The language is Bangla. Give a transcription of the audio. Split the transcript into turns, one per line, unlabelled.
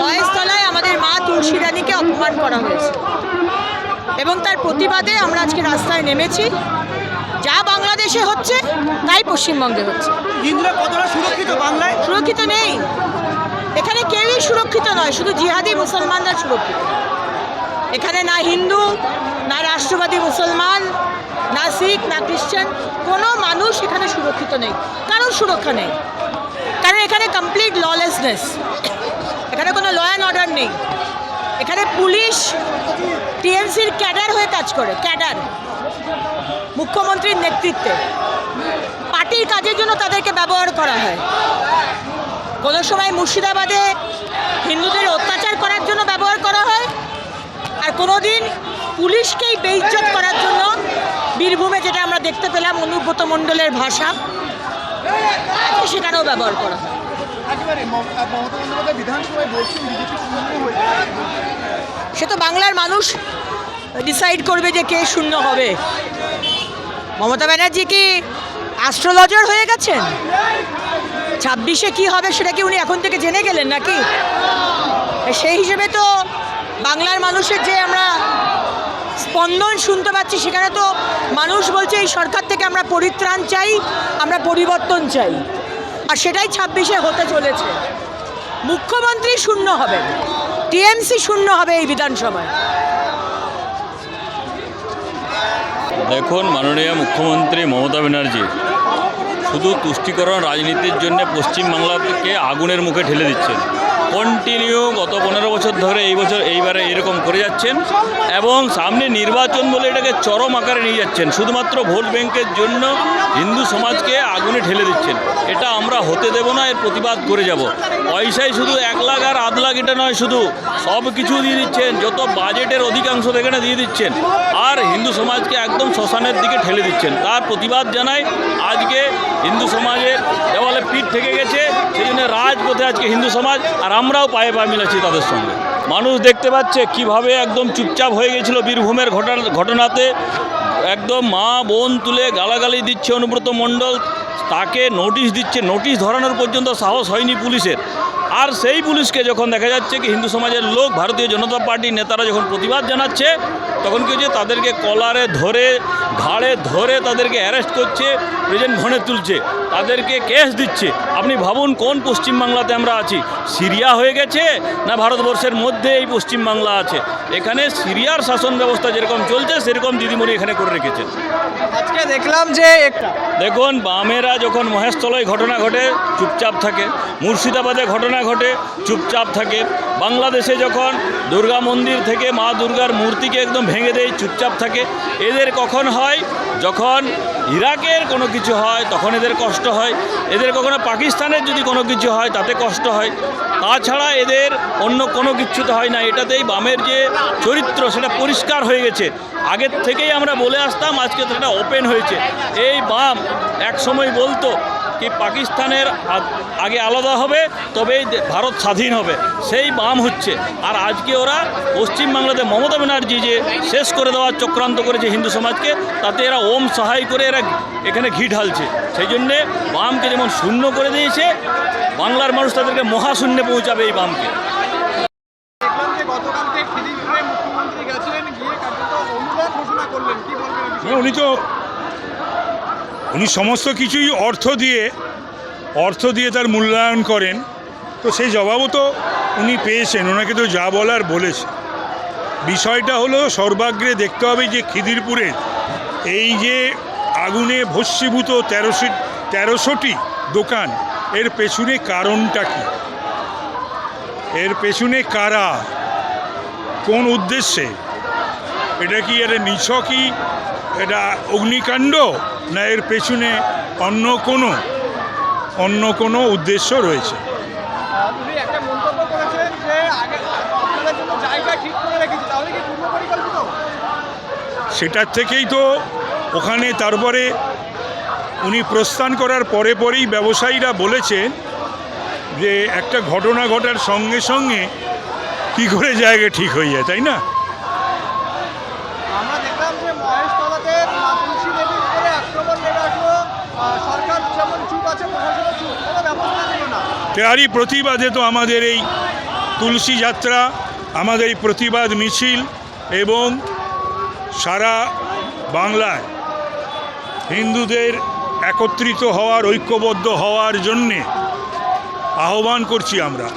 মহেশতলায় আমাদের মা তুলসী রানীকে অপমান করা হয়েছে। এবং তার প্রতিবাদে আমরা আজকে রাস্তায় নেমেছি। যা বাংলাদেশে হচ্ছে তাই পশ্চিমবঙ্গে হচ্ছে।
হিন্দুরা কতটা সুরক্ষিত বাংলায়?
সুরক্ষিত নেই। এখানে কেউই সুরক্ষিত নয় শুধু জিহাদি মুসলমানরা সুরক্ষিত। এখানে না হিন্দু না রাষ্ট্রবাদী মুসলমান না শিখ না খ্রিশ্চান কোনো মানুষ এখানে সুরক্ষিত নেই। কারোর সুরক্ষা নেই। কারণ এখানে কমপ্লিট ললেসনেস এখানে কোনো ল অ্যান্ড অর্ডার নেই। এখানে পুলিশ, টিএমসির ক্যাডার হয়ে কাজ করে, ক্যাডার। মুখ্যমন্ত্রীর নেতৃত্বে। পার্টির কাজের জন্য তাদেরকে ব্যবহার করা হয়। কোনো সময় মুর্শিদাবাদে হিন্দুদের অত্যাচার করার জন্য ব্যবহার করা হয়, আর কোনো দিন পুলিশকেই বেইজ্জত করার জন্য বীরভূমে যেটা আমরা দেখতে পেলাম, অনুব্রত মণ্ডলের ভাষা সেখানেও ব্যবহার করা হয়। সে তো বাংলার মানুষ ডিসাইড করবে যে কে শূন্য হবে। মমতা ব্যানার্জি কি অ্যাস্ট্রোলজার হয়ে গেছেন? ছাব্বিশে কি হবে সেটা কি উনি এখন থেকে জেনে গেলেন নাকি? সেই হিসেবে তো বাংলার মানুষের যে আমরা স্পন্দন শুনতে পাচ্ছি, সেখানে তো মানুষ বলছে এই সরকার থেকে আমরা পরিত্রাণ চাই, আমরা পরিবর্তন চাই। আর সেটাই ছাব্বিশে হতে চলেছে। মুখ্যমন্ত্রী শূন্য হবে টিএমসি শূন্য হবে এই বিধানসভায়।
দেখুন, মাননীয় মুখ্যমন্ত্রী মমতা ব্যানার্জি, শুধু তুষ্টিকরণ রাজনীতির জন্য পশ্চিমবাংলাকে আগুনের মুখে ঠেলে দিচ্ছেন। কন্টিনিউ গত পনেরো বছর ধরে এই বছর এইবারে এরকম করে যাচ্ছেন এবং সামনে নির্বাচন বলে এটাকে চরম আকারে নিয়ে যাচ্ছেন। শুধুমাত্র ভোট ব্যাংকের জন্য হিন্দু সমাজকে আগুনে ঠেলে দিচ্ছেন। এটা আমরা হতে দেব না, এর প্রতিবাদ করে যাব। পয়সায় শুধু এক লাখ আর আধ লাখ, এটা নয় শুধু, সব কিছু দিয়ে দিচ্ছেন, যত বাজেটের অধিকাংশ এখানে দিয়ে দিচ্ছেন। আর হিন্দু সমাজকে একদম শ্মশানের দিকে ঠেলে দিচ্ছেন। তার প্রতিবাদ জানায় আজকে হিন্দু সমাজের দেওয়ালে পিঠ থেকে গেছে, সেই জন্য রাজপথে আজকে হিন্দু সমাজ, আর আমরাও পায়ে পা মিলেছি তাদের সঙ্গে। মানুষ দেখতে পাচ্ছে কীভাবে একদম চুপচাপ হয়ে গেছিল বীরভূমের ঘটনা, ঘটনাতে। একদম মা, বোন তুলে গালাগালি দিচ্ছে অনুব্রত মণ্ডল, তাকে নোটিশ দিচ্ছে। নোটিশ ধরানোর পর্যন্ত সাহস হয়নি পুলিশের। আর সেই পুলিশকে যখন দেখা যাচ্ছে কি হিন্দু সমাজের লোক, ভারতীয় জনতা পার্টির নেতারা যখন প্রতিবাদ জানাচ্ছে তখন কি হচ্ছে? তাদেরকে কলারে ধরে ঘাড়ে ধরে তাদেরকে অ্যারেস্ট করছে প্রেজেন্ট ভনে তুলছে। তাদেরকে কেস দিচ্ছে। আপনি ভাবুন কোন পশ্চিমবাংলাতে আমরা আছি? সিরিয়া হয়ে গেছে না ভারতবর্ষের মধ্যে এই পশ্চিমবাংলা আছে? এখানে সিরিয়ার শাসন ব্যবস্থা যেরকম চলছে সেরকম দিদিমণি এখানে করে রেখেছেন।
আজকে দেখলাম যে একটা
দেখুন বামেরা যখন মহেশতলায় ঘটনা ঘটে চুপচাপ থাকে। মুর্শিদাবাদে ঘটনা ঘটে চুপচাপ থাকে। বাংলাদেশে যখন দুর্গা মন্দির থেকে মা দুর্গার মূর্তিকে একদম ভেঙে দেয় চুপচাপ থাকে। এদের কখন হয়? যখন ইরাকের কোনো কিছু হয়, তখন এদের কষ্ট হয়। এদের কখনো পাকিস্তানের যদি কোনো কিছু হয়, তাতে কষ্ট হয়। তাছাড়া এদের অন্য কোনো কিছুতে হয় না। এটাতেই বামের যে চরিত্র, সেটা পরিষ্কার হয়ে গেছে। আগের থেকেই আমরা বলে আসতাম, আজকে এটা ওপেন হয়েছে। এই বাম এক সময় বলতো কি, পাকিস্তানের আগে আলাদা হবে, তবেই ভারত স্বাধীন হবে। সেই বাম হচ্ছে। আর আজকে ওরা পশ্চিমবাংলাতে মমতা ব্যানার্জি যে শেষ করে দেওয়ার চক্রান্ত করেছে হিন্দু সমাজকে, তাতে এরা ওম সহায় করে এরা এখানে ঘি ঢালছে। সেই জন্যে বামকে যেমন শূন্য করে দিয়েছে বাংলার মানুষ তাদেরকে মহাশূন্যে পৌঁছাবে এই বামকে।
দেখলাম যে গতকালকে খিদিরপুরে মুখ্যমন্ত্রী গেছিলেন গিয়ে কার্যত অনুদান ঘোষণা করলেন। কি বলবেন এই বিষয়ে?
না, উনি তো উনি সমস্ত কিছুই অর্থ দিয়ে অর্থ দিয়ে তার মূল্যায়ন করেন। তো সেই জবাবও তো উনি পেয়েছেন ওনাকে তো যা বলার বলেছে। বিষয়টা হলো সর্বাগ্রে দেখতে হবে যে খিদিরপুরে এই যে আগুনে ভস্মীভূত তেরোশো, তেরোশোটি দোকান, এর পেছনে কারণটা কি? এর পেছনে কারা? কোন উদ্দেশ্যে? এটা কি এটা নিছকই? এটা অগ্নিকাণ্ড? না এর পেছনে অন্য কোনো অন্য কোনো উদ্দেশ্য রয়েছে?
একটা মন্তব্য করেছেন যে আগে জায়গা ঠিক
সেটার থেকেই তো ওখানে তারপরে উনি প্রস্থান করার পরে পরেই ব্যবসায়ীরা বলেছেন যে একটা ঘটনা ঘটার সঙ্গে সঙ্গে কি করে জায়গা ঠিক হয়ে যায় তাই
না?
তারই প্রতিবাদে তো আমাদের এই তুলসী যাত্রা আমাদের এই প্রতিবাদ মিছিল এবং সারা বাংলায় হিন্দুদের একত্রিত হওয়ার ঐক্যবদ্ধ হওয়ার জন্যে আহ্বান করছি আমরা।